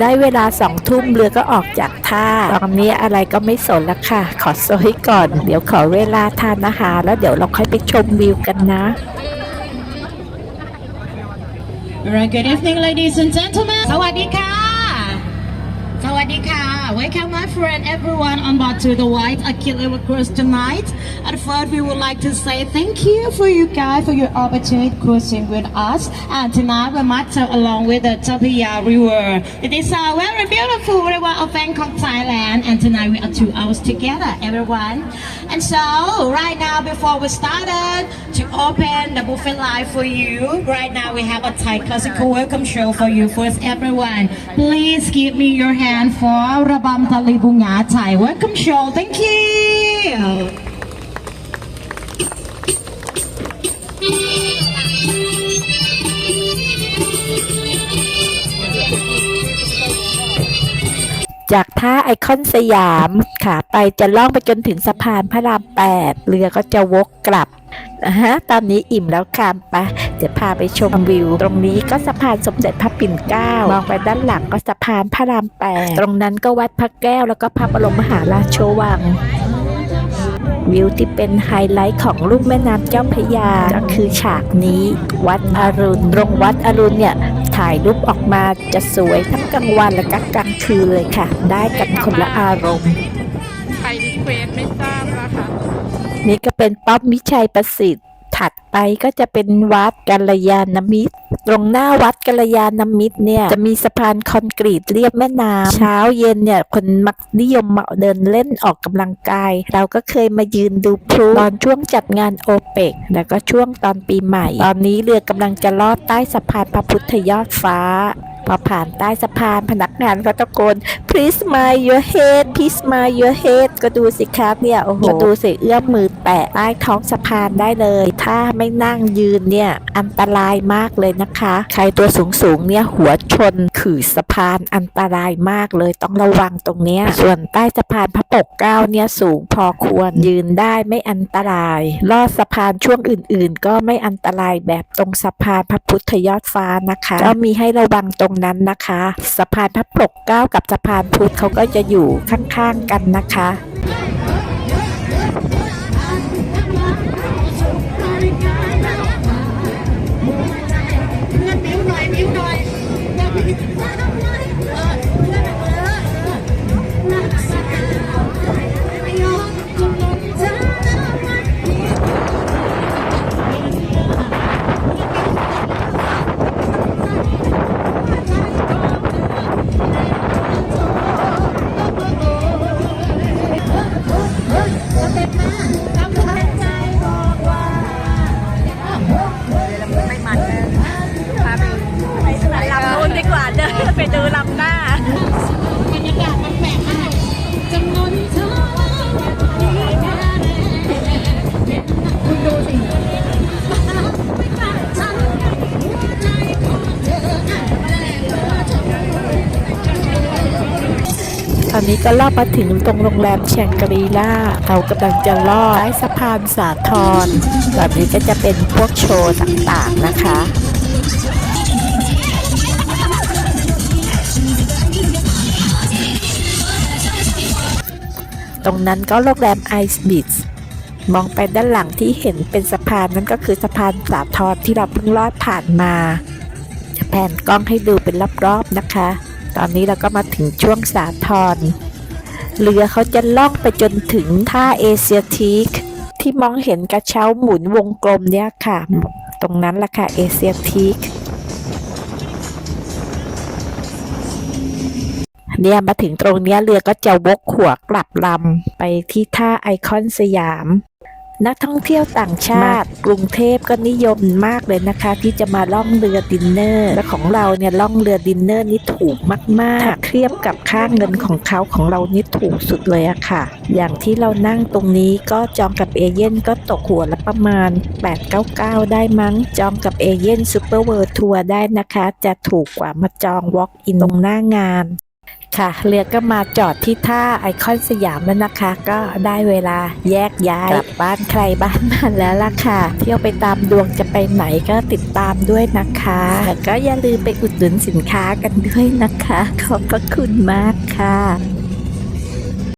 ได้เวลาสองทุ่มเรือก็ออกจากท่า ตอนนี้อะไรก็ไม่สนแล้วค่ะ ขอโซยก่อน เดี๋ยวขอเวลาทานอาหารแล้วเดี๋ยวเราค่อยไปชมวิวกันนะ Very good evening, ladies and gentlemen. สวัสดีค่ะ Sadika. Welcome my friend, everyone on board to the White Achilles Cruise tonight. At first, we would like to say thank you for you guys for your opportunity cruising with us. And tonight, we matter along with the Tapia River. It is a very beautiful river of Bangkok, Thailand. And tonight, we are two hours together, everyone. And so, right now, before we started to open the buffet line for you, right now we have a Thai classical welcome show for you first, everyone. Please give me your hand for Rabam Tali Bunga Thai welcome show. Thank you. จากท่าไอคอนสยามขาไปจะล่องไปจนถึงสะพานพระรามแปดเรือก็จะวกกลับนะฮะตอนนี้อิ่มแล้วค่ะปะเดี๋ยวพาไปชมวิว ตรงนี้ก็สะพานสมเด็จพระปิ่นเกล้ามองไปด้านหลังก็สะพานพระรามแปดตรงนั้นก็วัดพระแก้วแล้วก็พระบรมมหาราชวังวิวที่เป็นไฮไลท์ของลุ่มแม่น้ำเจ้าพระยาก็คือฉากนี้ วัดอรุณตรงวัดอรุณเนี่ย ถ่ายรูปออกมาจะสวยทั้งกลางวันและก็กลางคืนเลยค่ะ ได้กันคนละอารมณ์ใครรีเควสไม่ทราบนะคะนี่ก็เป็นป๊อปมิชัยประสิทธิ์ ถัดไปก็จะเป็นวัดกัลยาณมิตร ตรงหน้าวัดกัลยาณมิตรเนี่ยจะมีสะพานคอนกรีตเรียบแม่น้ำเช้าเย็นเนี่ยคนมักนิยมมาเดินเล่นออกกำลังกาย เราก็เคยมายืนดูพลุตอนช่วงจัดงานโอเปก แล้วก็ช่วงตอนปีใหม่ ตอนนี้เรือกำลังจะลอดใต้สะพานพระพุทธยอดฟ้า พอผ่านใต้สะพานพนักงานก็ตะโกน please smile your head please smile your head ก็ดูสิครับเนี่ยโอ้โหก็ดูสิเอื้อมมือแตะใต้ท้องสะพานได้เลย ถ้าไม่นั่งยืนเนี่ยอันตรายมากเลยนะคะ ใครตัวสูงสูงเนี่ยหัวชนขื่อสะพานอันตรายมากเลยต้องระวังตรงเนี้ยส่วนใต้สะพานพระปกเกล้าเนี่ยสูงพอควรยืนได้ไม่อันตราย ลอดสะพานช่วงอื่น ๆ ก็ไม่อันตรายแบบตรงสะพานพระพุทธยอดฟ้านะคะก็มีให้ระวังตรงนั้นนะคะ สะพานพระปกเก้ากับสะพานพุทธเขาก็จะอยู่ข้างๆกันนะคะ อนนี้ก็ลอดมาถึงตรงโรงแรมแชงกรีล่าเรากำลังจะลอดใต้สะพานสาทรแบบนี้ก็จะเป็นพวกโชว์ต่างๆนะคะตรงนั้นก็โรงแรมไอซ์บิชมองไปด้านหลังที่เห็นเป็นสะพานนั่นก็คือสะพานสาทรที่เราเพิ่งลอดผ่านมาจะแผนกล้องให้ดูเป็นรอบๆนะคะ ตอนนี้เราก็มาถึงช่วงสาทรเรือเขาจะล่องไปจนถึงท่าเอเชียทีคที่มองเห็นกระเช้าหมุนวงกลมเนี่ยค่ะ ตรงนั้นแหละค่ะเอเชียทีคเนี่ยมาถึงตรงเนี้ยเรือก็จะวกหัวกลับลำไปที่ท่าไอคอนสยาม นักท่องเที่ยวต่างชาติ กรุงเทพก็นิยมมากเลยนะคะ ที่จะมาล่องเรือดินเนอร์ และของเราเนี่ยล่องเรือดินเนอร์นี่ถูกมากๆถ้าเทียบกับค่าเงินของเขาของเรานี่ถูกสุดเลยอะค่ะ อย่างที่เรานั่งตรงนี้ก็จองกับเอเย่นก็ตกหัวละประมาณ 899 ได้มั้ง จองกับเอเย่นซูเปอร์เวิร์ทัวร์ได้นะคะ จะถูกกว่ามาจอง Walk in ตรงหน้างาน ค่ะ เรือก็มาจอดที่ท่าไอคอนสยามแล้วนะคะ ก็ได้เวลาแยกย้ายกลับบ้านใครบ้านมันแล้วล่ะค่ะ เที่ยวไปตามดวงจะไปไหนก็ติดตามด้วยนะคะแล้วก็อย่าลืมไปอุดหนุนสินค้ากันด้วยนะคะ ขอบพระคุณมากค่ะ